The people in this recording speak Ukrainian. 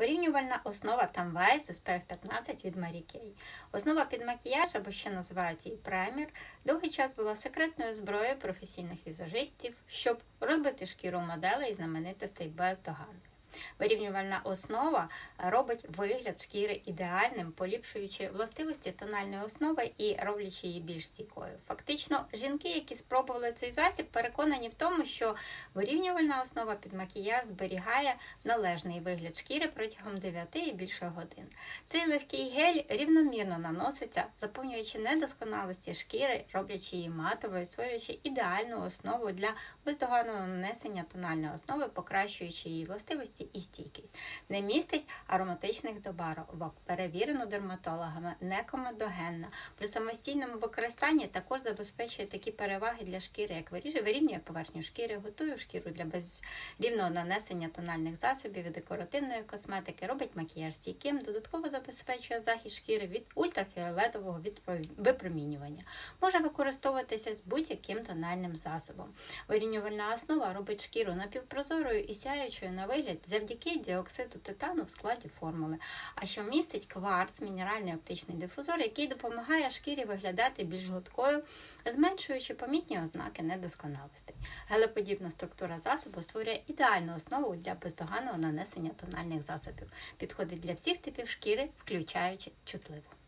Вирівнювальна основа Tamwise SPF 15 від Marie Kay. Основа під макіяж, або ще називають її праймер, довгий час була секретною зброєю професійних візажистів, щоб розбити шкіру моделей і знаменитостей бездоганно. Вирівнювальна основа робить вигляд шкіри ідеальним, поліпшуючи властивості тональної основи і роблячи її більш стійкою. Фактично, жінки, які спробували цей засіб, переконані в тому, що вирівнювальна основа під макіяж зберігає належний вигляд шкіри протягом 9 і більше годин. Цей легкий гель рівномірно наноситься, заповнюючи недосконалості шкіри, роблячи її матовою, створюючи ідеальну основу для бездоганного нанесення тональної основи, покращуючи її властивості і стійкість. Не містить ароматичних добавок, перевірено дерматологами, не комедогенна. При самостійному використанні також забезпечує такі переваги для шкіри, як виріжує, вирівнює поверхню шкіри, готує шкіру для безрівного нанесення тональних засобів і декоративної косметики, робить макіяж стійким, додатково забезпечує захист шкіри від ультрафіолетового випромінювання. Може використовуватися з будь-яким тональним засобом. Вирівнювальна основа робить шкіру напівпрозорою і сяючою на вигляд завдяки діоксиду титану в складі формули, а що містить кварц, мінеральний оптичний дифузор, який допомагає шкірі виглядати більш гладкою, зменшуючи помітні ознаки недосконалостей. Гелеподібна структура засобу створює ідеальну основу для бездоганного нанесення тональних засобів. Підходить для всіх типів шкіри, включаючи чутливу.